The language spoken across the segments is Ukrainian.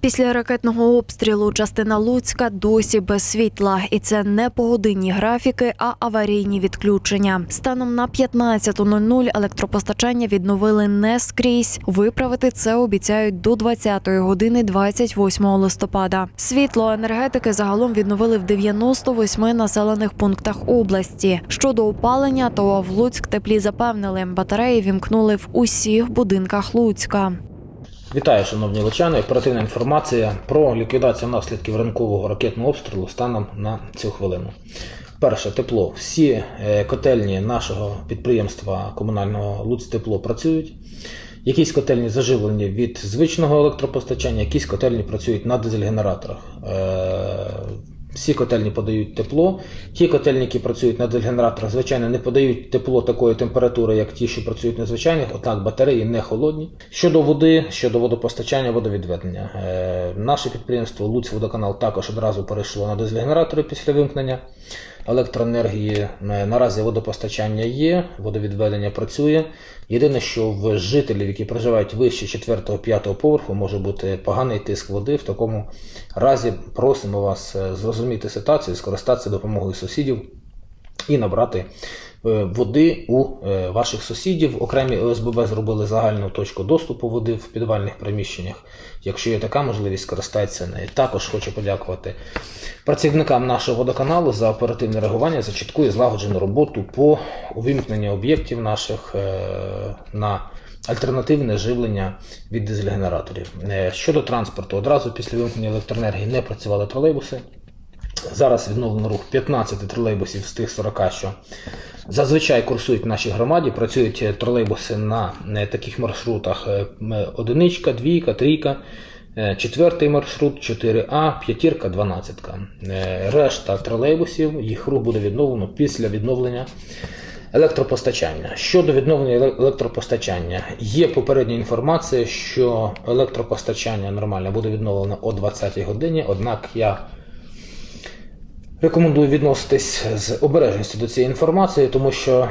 Після ракетного обстрілу частина Луцька досі без світла, і це не погодинні графіки, а аварійні відключення. Станом на 15.00 електропостачання відновили не скрізь. Виправити це обіцяють до 20-ї години 28 листопада. Світло енергетики загалом відновили в 98 населених пунктах області. Щодо опалення, то в Луцьк теплі запевнили, батареї вімкнули в усіх будинках Луцька. Вітаю, шановні лучани. Оперативна інформація про ліквідацію наслідків ранкового ракетного обстрілу станом на цю хвилину. Перше тепло. Всі е, котельні нашого підприємства комунального Луцтепло працюють. Якісь котельні заживлені від звичного електропостачання, якісь котельні працюють на дизель-генераторах. Всі котельні подають тепло. Ті котельні, які працюють на дизель-генераторах, звичайно, не подають тепло такої температури, як ті, що працюють на звичайних, однак батареї не холодні. Щодо води, щодо водопостачання, водовідведення. Е, наше підприємство Луцьводоканал також одразу перейшло на дизель-генератори після вимкнення електроенергії. Е, Наразі водопостачання є, водовідведення працює. Єдине, що в жителів, які проживають вище 4-5 поверху, може бути поганий тиск води. В такому разі просимо вас е, зрозуміти ситуацію, скористатися допомогою сусідів і набрати води у е, ваших сусідів. Окремі ОСББ зробили загальну точку доступу води в підвальних приміщеннях. Якщо є така можливість, скористайтеся нею. Також хочу подякувати працівникам нашого водоканалу за оперативне реагування, за чітку і злагоджену роботу по увімкненню об'єктів наших е, на альтернативне живлення від дизель-генераторів. Е, Щодо транспорту, одразу після вимкнення електроенергії не працювали тролейбуси. Зараз відновлено рух 15 тролейбусів з тих 40, що зазвичай курсують в нашій громаді. Працюють е, тролейбуси на е, таких маршрутах: е, одиничка, двійка, трійка, четвертий маршрут, 4А, п'ятірка, дванадцятка. Решта тролейбусів, їх рух буде відновлено після відновлення електропостачання. Щодо відновлення електропостачання, є попередня інформація, що електропостачання нормально буде відновлено о 20-й годині, однак я Рекомендую відноситись з обережністю до цієї інформації, тому що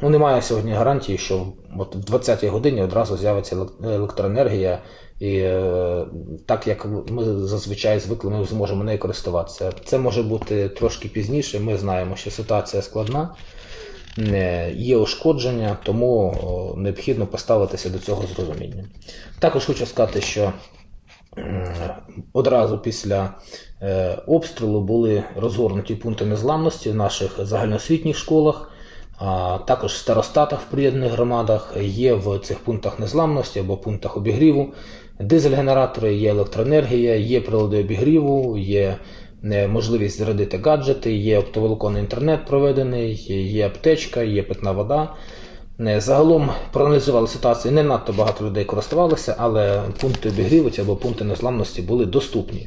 ну, немає сьогодні гарантії, що от в 20-й годині одразу з'явиться електроенергія, і е, так як ми зазвичай звикли, ми зможемо нею користуватися. Це може бути трошки пізніше. Ми знаємо, що ситуація складна, е, є ушкодження, тому необхідно поставитися до цього з розумінням. Також хочу сказати, що Одразу після е, обстрілу були розгорнуті пункти незламності в наших загальноосвітніх школах, а також в старостатах в приєднаних громадах є в цих пунктах незламності або пунктах обігріву. Дизель-генератори, є електроенергія, є прилади обігріву, є е, можливість зарядити гаджети, є оптоволоконний інтернет проведений, є аптечка, є питна вода. Е, Загалом проаналізували ситуацію, не надто багато людей користувалися, але пункти обігріву або пункти незламності були доступні.